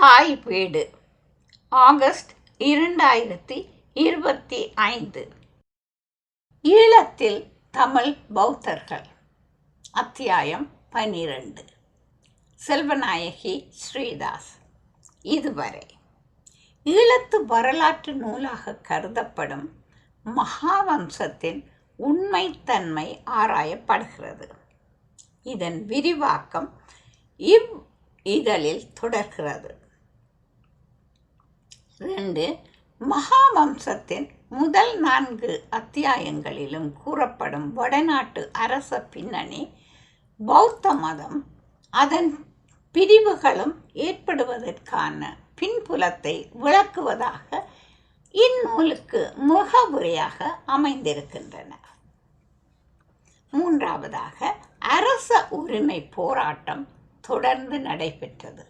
தாய் வீடு. ஆகஸ்ட் இரண்டாயிரத்தி இருபத்தி ஐந்து. ஈழத்தில் தமிழ் பௌத்தர்கள். அத்தியாயம் பனிரெண்டு. செல்வநாயகி ஸ்ரீதாஸ். இதுவரை ஈழத்து வரலாற்று நூலாக கருதப்படும் மகாவம்சத்தின் உண்மைத்தன்மை ஆராயப்படுகிறது. இதன் விரிவாக்கம் இவ் இதழில் தொடர்கிறது. ரெண்டு மகாவம்சத்தின் முதல் நான்கு அத்தியாயங்களிலும் கூறப்படும் வடநாட்டு அரச பின்னணி பௌத்த மதம் அதன் பிரிவுகளும் ஏற்படுவதற்கான பின்புலத்தை விளக்குவதாக இந்நூலுக்கு முகவுரையாக அமைந்திருக்கின்றன. மூன்றாவதாக அரச உரிமை போராட்டம் தொடர்ந்து நடைபெற்றது.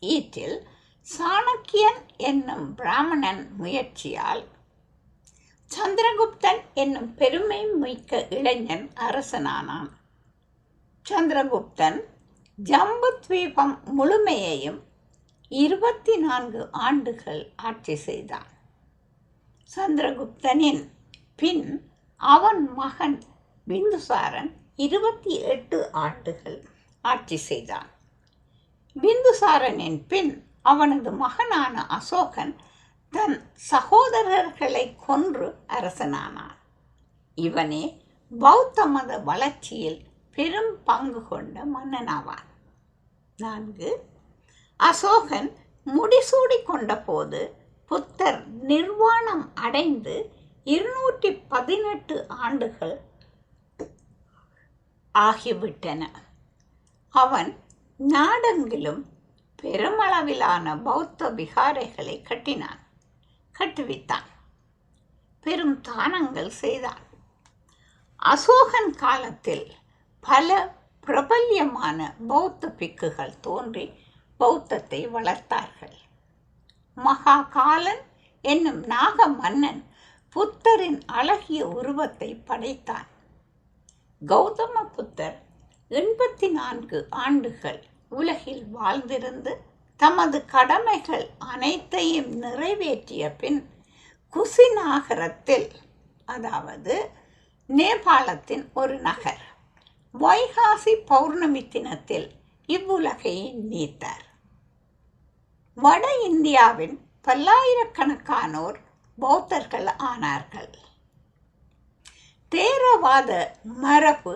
ஈற்றில் சாணக்கியன் என்னும் பிராமணன் முயற்சியால் சந்திரகுப்தன் என்னும் பெருமை மிக்க இளைஞன் அரசனானான். சந்திரகுப்தன் ஜம்பு தீபம் முழுமையையும் இருபத்தி நான்கு ஆண்டுகள் ஆட்சி செய்தான். சந்திரகுப்தனின் பின் அவன் மகன் பிந்துசாரன் இருபத்தி எட்டு ஆண்டுகள் ஆட்சி செய்தான். பிந்துசாரனின் பின் அவனது மகனான அசோகன் தன் சகோதரர்களை கொன்று அரசனானான். இவனே பௌத்த மத வளர்ச்சியில் பெரும் பங்கு கொண்ட மன்னனாவான். நான்கு அசோகன் முடிசூடி கொண்ட போது புத்தர் நிர்வாணம் அடைந்து இருநூற்றி பதினெட்டு ஆண்டுகள் ஆகிவிட்டன. அவன் நாடெங்கிலும் பெருமளவிலான பௌத்த விகாரைகளை கட்டினான். கட்டுவித்தான். பெரும் தானங்கள் செய்தான். அசோகன் காலத்தில் பல பிரபல்யமான பௌத்த பிக்குகள் தோன்றி பௌத்தத்தை வளர்த்தார்கள். மகாகாலன் என்னும் நாக மன்னன் புத்தரின் அழகிய உருவத்தை படைத்தான். கௌதம புத்தர் எண்பத்தி நான்கு ஆண்டுகள் உலகில் வாழ்ந்திருந்து தமது கடமைகள் அனைத்தையும் நிறைவேற்றிய பின் குசிநாகரத்தில் அதாவது நேபாளத்தின் ஒரு நகர் வைகாசி பௌர்ணமி தினத்தில் இவ்வுலகை நீத்தார். வட இந்தியாவின் பல்லாயிரக்கணக்கானோர் பௌத்தர்கள் ஆனார்கள். தேரவாத மரபு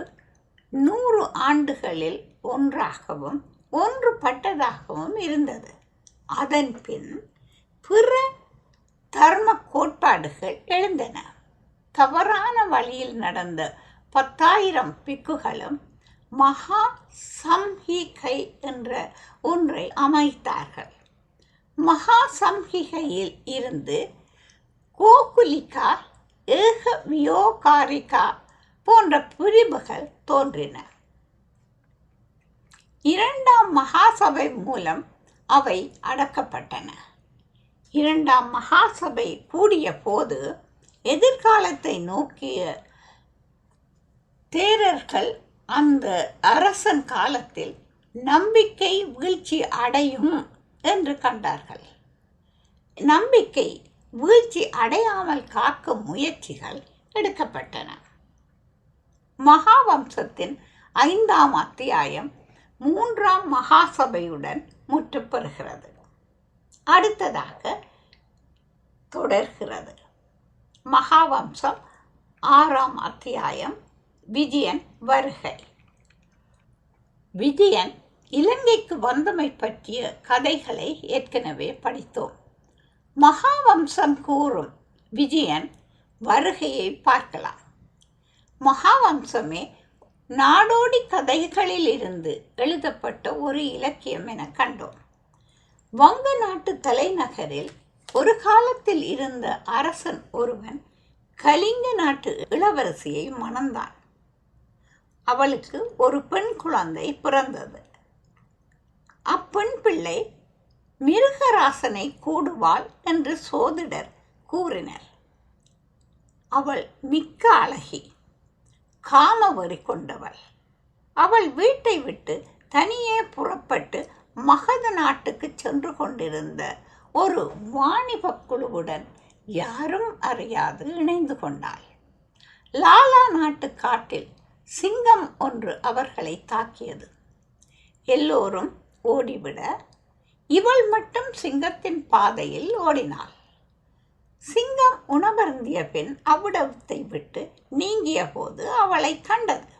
நூறு ஆண்டுகளில் ஒன்றாகவும் ஒன்றுபட்டதாகவும் இருந்தது. அதன் பின் பிற தர்ம கோட்பாடுகள் எழுந்தன. தவறான வழியில் நடந்த பத்தாயிரம் பிக்குகளும் மகா சம்ஹிகை என்ற ஒன்றை அமைத்தார்கள். மகா சம்ஹிகையில் இருந்து கோகுலிகா ஏக வியோகாரிகா போன்ற பிரிவுகள் தோன்றின. இரண்டாம் மகாசபை மூலம் அவை அடக்கப்பட்டன. இரண்டாம் மகாசபை கூடிய போது எதிர்காலத்தை நோக்கிய தேரர்கள் அந்த அரசன் காலத்தில் நம்பிக்கை வீழ்ச்சி அடையும் என்று கண்டார்கள். நம்பிக்கை வீழ்ச்சி அடையாமல் காக்கும் முயற்சிகள் எடுக்கப்பட்டன. மகாவம்சத்தின் ஐந்தாம் அத்தியாயம் மூன்றாம் மகாசபையுடன் முற்றுப்பெறுகிறது. அடுத்ததாக தொடர்கிறது. மகாவம்சம் ஆறாம் அத்தியாயம் விஜயன் வருகை. விஜயன் இலங்கைக்கு வந்தமை பற்றிய கதைகளை ஏற்கனவே படித்தோம். மகாவம்சம் கூறும் விஜயன் வருகையை பார்க்கலாம். மகாவம்சமே நாடோடி கதைகளில் இருந்து எழுதப்பட்ட ஒரு இலக்கியம் என கண்டோம். வங்க நாட்டு தலைநகரில் ஒரு காலத்தில் இருந்த அரசன் ஒருவன் கலிங்க நாட்டு இளவரசியை மணந்தான். அவளுக்கு ஒரு பெண் குழந்தை பிறந்தது. அப்பெண் பிள்ளை மிருகராசனை கூடுவாள் என்று சோதிடர் கூறினர். அவள் மிக்க அழகி. காமவரி கொண்டவள். அவள் வீட்டை விட்டு தனியே புறப்பட்டு மகத நாட்டுக்கு சென்று கொண்டிருந்த ஒரு வாணிப குழுவுடன் யாரும் அறியாது இணைந்து கொண்டாள். லாலா நாட்டு காட்டில் சிங்கம் ஒன்று அவர்களை தாக்கியது. எல்லோரும் ஓடிவிட இவள் மட்டும் சிங்கத்தின் பாதையில் ஓடினாள். சிங்கம் உணவருந்திய பின் அவ்விடத்தை விட்டு நீங்கிய போது அவளை கண்டது.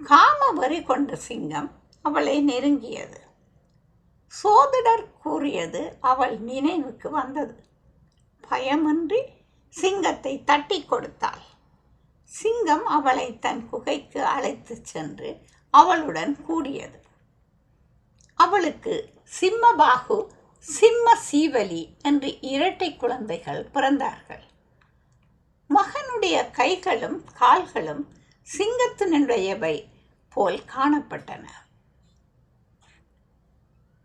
காம வரி கொண்ட சிங்கம் அவளை நெருங்கியது. சோதிடர் கூறியது அவள் நினைவுக்கு வந்தது. பயமின்றி சிங்கத்தை தட்டி கொடுத்தாள். சிங்கம் அவளை தன் குகைக்கு அழைத்துச் சென்று அவளுடன் கூடியது. அவளுக்கு சிம்மபாகு சிம்ம சீவலி என்று இரட்டை குழந்தைகள் பிறந்தார்கள். மகனுடைய கைகளும் கால்களும் சிங்கத்தினுடையவை போல் காணப்பட்டன.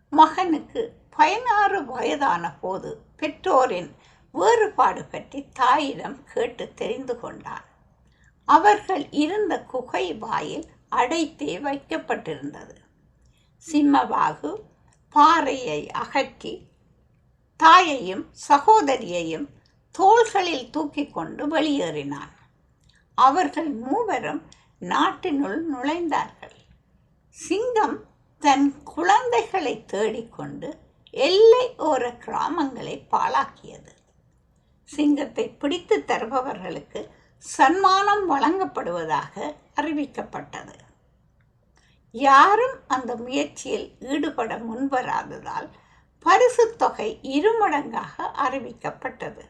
மகனுக்கு பதினாறு வயதான போது பெற்றோரின் வேறுபாடு பற்றி தாயிடம் கேட்டு தெரிந்து கொண்டான். அவர்கள் இருந்த குகை வாயில் அடைத்தே வைக்கப்பட்டிருந்தது. சிம்மபாகு பாறையை அகற்றி தாயையும் சகோதரியையும் தோள்களில் தூக்கி கொண்டு வெளியேறினான். அவர்கள் மூவரும் நாட்டினுள் நுழைந்தார்கள். சிங்கம் தன் குழந்தைகளை தேடிக்கொண்டு எல்லை ஓர கிராமங்களை பாழாக்கியது. சிங்கத்தை பிடித்து தருபவர்களுக்கு சன்மானம் வழங்கப்படுவதாக அறிவிக்கப்பட்டது. யாரும் அந்த முயற்சியில் ஈடுபட முன்வராததால் பரிசு தொகை இருமடங்காக அறிவிக்கப்பட்டது.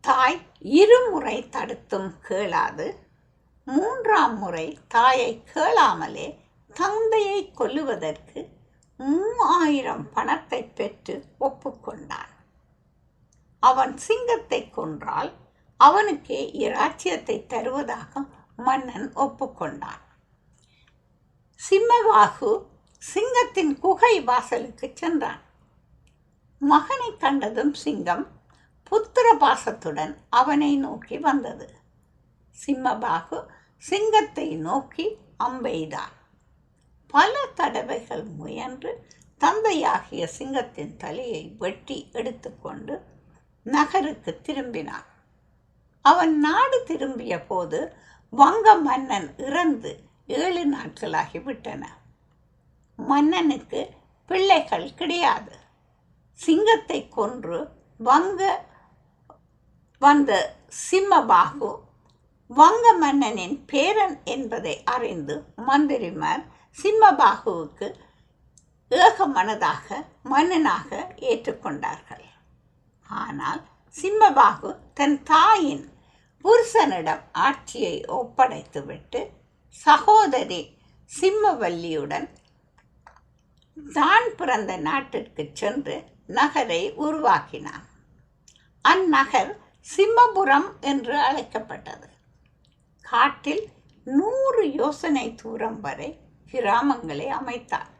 தாய் இருமுறை தடுத்தும் கேளாது. மூன்றாம் முறை தாயை கேளாமலே தந்தையை கொல்லுவதற்கு மூவாயிரம் பணத்தை பெற்று ஒப்புக்கொண்டான் அவன் சிங்கத்தை கொன்றால் அவனுக்கே இராச்சியத்தை தருவதாக மன்னன் ஒப்புக்கொண்டான் சிம்மவாகு சிங்கத்தின் குகை வாசலுக்கு சென்றான். மகனை கண்டதும் சிங்கம் புத்திர பாசத்துடன் அவனை நோக்கி வந்தது. சிம்மபாகு சிங்கத்தை நோக்கி அம்பெய்தான். பல தடவைகள் முயன்று தந்தையாகிய சிங்கத்தின் தலையை வெட்டி எடுத்துக்கொண்டு நகருக்கு திரும்பினான். அவன் நாடு திரும்பிய போது வங்க மன்னன் இறந்து ஏழு நாட்களாகிவிட்டன மன்னனுக்கு பிள்ளைகள் கிடையாது. சிங்கத்தை கொன்று வங்க வந்த சிம்மபாகு வங்க மன்னனின் பேரன் என்பதை அறிந்து மந்திரிமார் சிம்மபாகுவுக்கு ஏக மனதாக மன்னனாக ஏற்றுக்கொண்டார்கள். ஆனால் சிம்மபாகு தன் தாயின் புருஷனிடம் ஆட்சியை ஒப்படைத்துவிட்டு சகோதரி சிம்மவல்லியுடன் தான் பிறந்த நாட்டிற்கு சென்று நகரை உருவாக்கினான் அந்நகர் சிம்மபுரம் என்று அழைக்கப்பட்டது. காட்டில் நூறு யோசனை தூரம் வரை கிராமங்களை அமைத்தார்.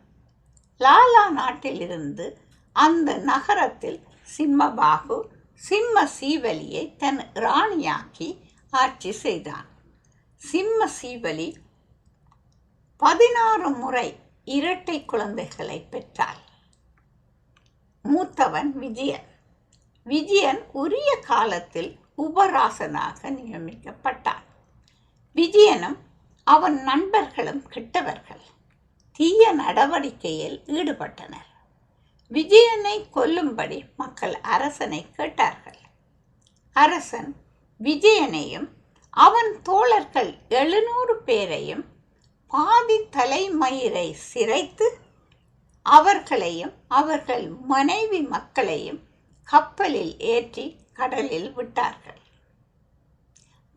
லாலா நாட்டிலிருந்து அந்த நகரத்தில் சிம்மபாகு சிம்ம சீவலியை தன் ராணியாக்கி ஆட்சி செய்தான். சிம்ம சீவலி பதினாறு முறை இரட்டை குழந்தைகளை பெற்றாள். மூத்தவன் விஜயன். விஜயன் உரிய காலத்தில் உபராசனாக நியமிக்கப்பட்டான். விஜயனும் அவன் நண்பர்களும் கெட்டவர்கள். தீய நடவடிக்கையில் ஈடுபட்டனர். விஜயனை கொல்லும்படி மக்கள் அரசனை கேட்டார்கள். அரசன் விஜயனையும் அவன் தோழர்கள் எழுநூறு பேரையும் பாதி தலைமயிரை சிரைத்து அவர்களையும் அவர்கள் மனைவி மக்களையும் கப்பலில் ஏற்றி கடலில் விட்டார்கள்.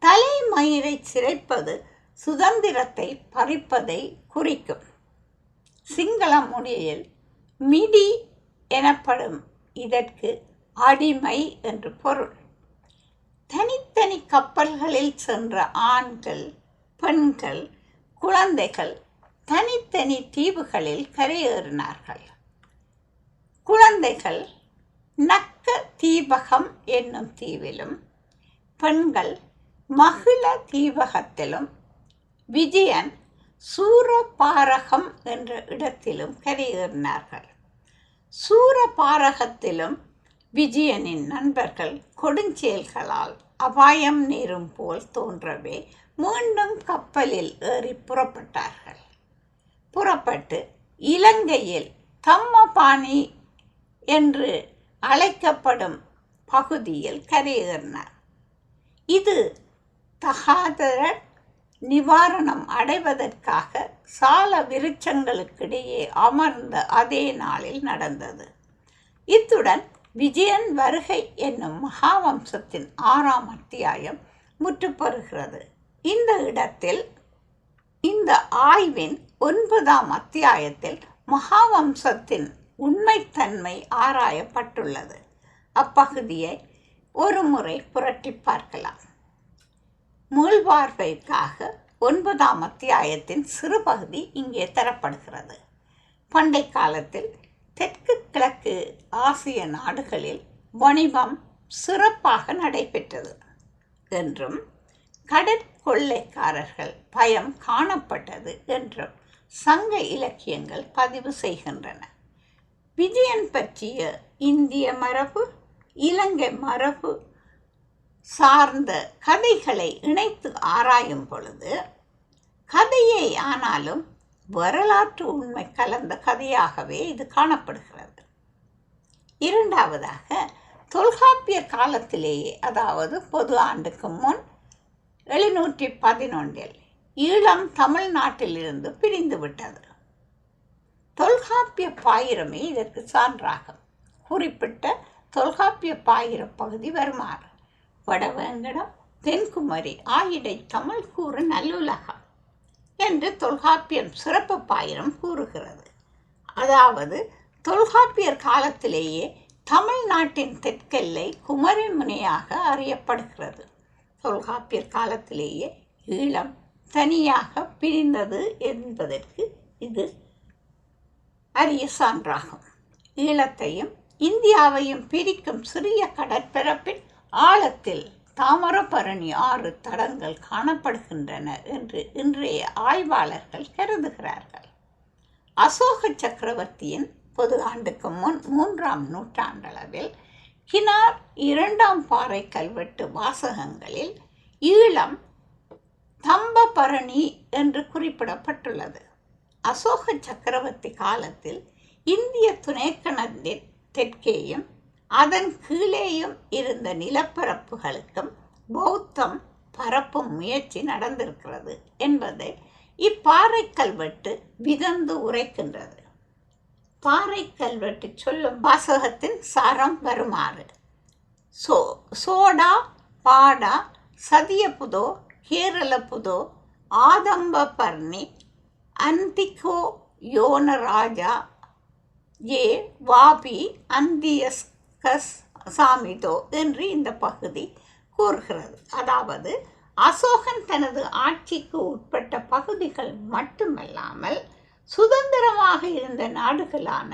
தலைமயிரை சிரைப்பது சுதந்திரத்தை பறிப்பதை குறிக்கும். சிங்கள மொழியில் மிடி எனப்படும் இதற்கு அடிமை என்று பொருள். தனித்தனி கப்பல்களில் சென்ற ஆண்கள் பெண்கள் குழந்தைகள் தனித்தனி தீவுகளில் கரையேறினார்கள். குழந்தைகள் நக்க தீபகம் என்னும் தீவிலும் பெண்கள் மகிழ தீபகத்திலும் விஜயன் சூரபாரகம் என்ற இடத்திலும் கரையேறினார்கள். சூரபாரகத்திலும் விஜயனின் நண்பர்கள் கொடுஞ்செயல்களால் அபாயம் நேரும் போல் தோன்றவே மீண்டும் கப்பலில் ஏறி புறப்பட்டார்கள். புறப்பட்டு இலங்கையில் தம்மபாணி என்று அழைக்கப்படும் பகுதியில் கரையேறினார். இது தகாதர நிவாரணம் அடைவதற்காக சால விருட்சங்களுக்கிடையே அமர்ந்த அதே நாளில் நடந்தது. இத்துடன் விஜயன் வருகை என்னும் மகாவம்சத்தின் ஆறாம் அத்தியாயம் முற்றுப்பெறுகிறது. இந்த இடத்தில் இந்த ஆய்வின் ஒன்பதாம் அத்தியாயத்தில் மகாவம்சத்தின் உண்மைத்தன்மை ஆராயப்பட்டுள்ளது. அப்பகுதியை ஒரு முறை புரட்டி பார்க்கலாம். மூழ்வார்வைக்காக ஒன்பதாம் அத்தியாயத்தின் சிறுபகுதி இங்கே தரப்படுகிறது. பண்டை காலத்தில் தெற்கு கிழக்கு ஆசிய நாடுகளில் வணிகம் சிறப்பாக நடைபெற்றது என்றும் கடற்கொள்ளைக்காரர்கள் பயம் காணப்பட்டது என்றும் சங்க இலக்கியங்கள் பதிவு செய்கின்றன. விஜயன் பற்றிய இந்திய மரபு இலங்கை மரபு சார்ந்த கதைகளை இணைத்து ஆராயும் பொழுது கதையே ஆனாலும் வரலாற்று உண்மை கலந்த கதையாகவே இது காணப்படுகிறது. இரண்டாவதாக தொல்காப்பிய காலத்திலேயே அதாவது பொது ஆண்டுக்கு முன் எழுநூற்றி பதினொன்றில் ஈழம் தமிழ்நாட்டிலிருந்து பிரிந்து விட்டது. தொல்காப்பிய பாயிரமே இதற்கு சான்றாகும். குறிப்பிட்ட தொல்காப்பிய பாயிர பகுதி வருமாறு. வடவேங்கடம் தென்குமரி ஆயிடை தமிழ் கூறு நல்லுலகம். என்று தொல்காப்பியம் சிறப்பு பாயிரம் கூறுகிறது. அதாவது தொல்காப்பியர் காலத்திலேயே தமிழ்நாட்டின் தெற்கெல்லை குமரி முனையாக அறியப்படுகிறது. தொல்காப்பியர் காலத்திலேயே ஈழம் தனியாக பிரிந்தது என்பதற்கு இது அரிய சான்றாகும். ஈழத்தையும் இந்தியாவையும் பிரிக்கும் சிறிய கடற்பரப்பின் ஆழத்தில் தாமரபரணி ஆறு தடங்கள் காணப்படுகின்றன என்று இன்றைய ஆய்வாளர்கள் கருதுகிறார்கள். அசோக சக்கரவர்த்தியின் பொது ஆண்டுக்கு முன் மூன்றாம் நூற்றாண்டளவில் கினார் இரண்டாம் பாறை கல்வெட்டு வாசகங்களில் ஈழம் தம்பபரணி என்று குறிப்பிடப்பட்டுள்ளது. அசோக சக்கரவர்த்தி காலத்தில் இந்திய துணைக்கணத்தின் தெற்கேயும் அதன் கீழேயும் இருந்த நிலப்பரப்புகளுக்கும் பௌத்தம் பரப்பும் முயற்சி நடந்திருக்கிறது என்பதை இப்பாறை கல்வெட்டு விதந்து உரைக்கின்றது. பாறை கல்வெட்டு சொல்லும் வாசகத்தின் சாரம் வருமாறு. சோ சோடா பாடா சதியபுதோ கேரளபுதோ ஆதம்பபர்ணி அந்திகோ யோனராஜா ஏ வாபி அந்தியஸ் கஸ் சாமிதோ என்று இந்த பகுதி கூறுகிறது. அதாவது அசோகன் தனது ஆட்சிக்கு உட்பட்ட பகுதிகள் மட்டுமல்லாமல் சுதந்திரமாக இருந்த நாடுகளான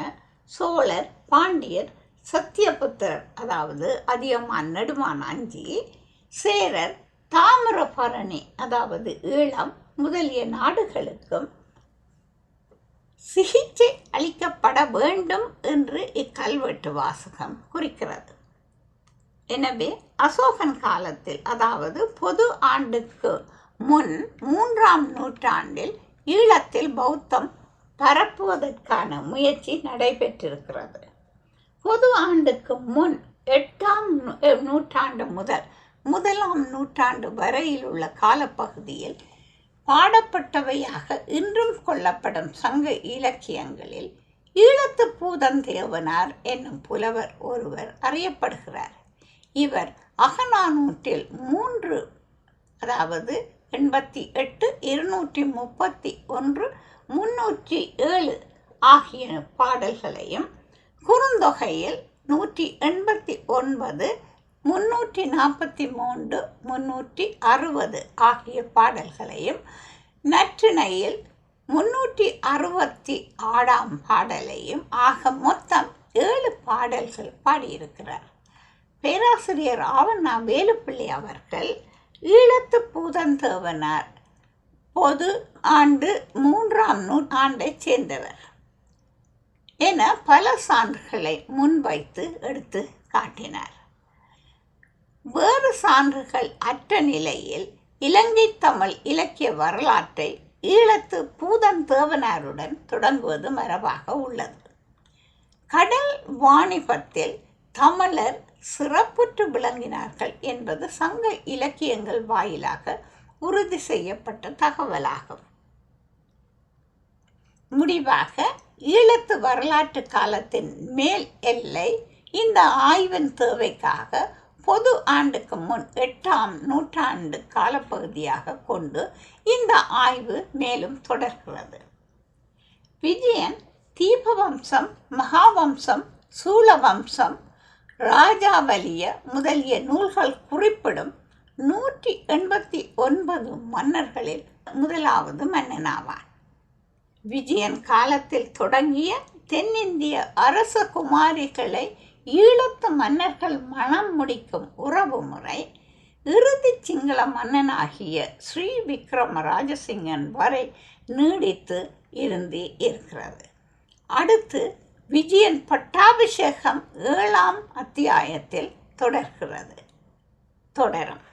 சோழர் பாண்டியர் சத்தியபுத்திரர் அதாவது அதியமான் நெடுமான் அஞ்சி சேரர் தாமிரபரணி அதாவது ஈழம் முதலிய நாடுகளுக்கும் சிகிச்சை அளிக்கப்பட வேண்டும் என்று இக்கல்வெட்டு வாசகம் குறிக்கிறது. எனவே அசோகன் காலத்தில் அதாவது பொது ஆண்டுக்கு முன் மூன்றாம் நூற்றாண்டில் ஈழத்தில் பௌத்தம் பரப்புவதற்கான முயற்சி நடைபெற்றிருக்கிறது. பொது ஆண்டுக்கு முன் எட்டாம் நூ- நூற்றாண்டு முதல் முதலாம் நூற்றாண்டு வரையில் உள்ள காலப்பகுதியில் பாடப்பட்டவையாக இன்றும் கொள்ளப்படும் சங்க இலக்கியங்களில் ஈழத்து பூதந்தேவனார் என்னும் புலவர் ஒருவர் அறியப்படுகிறார். இவர் அகநானூற்றில் மூன்று அதாவது எண்பத்தி எட்டு இருநூற்றி முப்பத்தி ஒன்று முன்னூற்றி ஏழு ஆகிய பாடல்களையும் குறுந்தொகையில் நூற்றி எண்பத்தி ஒன்பது முன்னூற்றி நாற்பத்தி மூன்று முன்னூற்றி அறுபது ஆகிய பாடல்களையும் நற்றிணையில் முன்னூற்றி அறுபத்தி ஆறாம் பாடலையும் ஆக மொத்தம் ஏழு பாடல்கள் பாடியிருக்கிறார். பேராசிரியர் ஆவண்ணா வேலுப்பிள்ளை அவர்கள் ஈழத்து பூதந்தேவனார் பொது ஆண்டு மூன்றாம் நூற்றாண்டைச் சேர்ந்தவர் என பல சான்றுகளை முன்வைத்து எடுத்து காட்டினார். வேறு சான்றுகள் அற்ற நிலையில் இலங்கை தமிழ் இலக்கிய வரலாற்றை ஈழத்து பூதன் தேவனாருடன் தொடங்குவது மரபாக உள்ளது. கடல் வாணிபத்தில் தமிழர் சிறப்புற்று விளங்கினார்கள் என்பது சங்க இலக்கியங்கள் வாயிலாக உறுதி செய்யப்பட்ட தகவலாகும். முடிவாக ஈழத்து வரலாற்று காலத்தின் மேல் எல்லை இந்த ஆய்வின் தேவைக்காக பொது ஆண்டுக்கு முன் எட்டாம் நூற்றாண்டு காலப்பகுதியாக கொண்டு இந்த ஆய்வு மேலும் தொடர்கிறது. விஜயன் தீபவம்சம் மகாவம்சம் சூலவம்சம் ராஜாவலிய முதலிய நூல்கள் குறிப்பிடும் நூற்றி எண்பத்தி ஒன்பது மன்னர்களில் முதலாவது மன்னனாவான். விஜயன் காலத்தில் தொடங்கிய தென்னிந்திய அரச குமாரிகளை ஈழத்து மன்னர்கள் மனம் முடிக்கும் உறவு முறை இறுதி சிங்கள மன்னனாகிய ஸ்ரீ விக்ரம ராஜசிங்கன் வரை நீடித்து இருந்து இருக்கிறது. அடுத்து விஜயன் பட்டாபிஷேகம் ஏழாம் அத்தியாயத்தில் தொடர்கிறது. தொடரும்.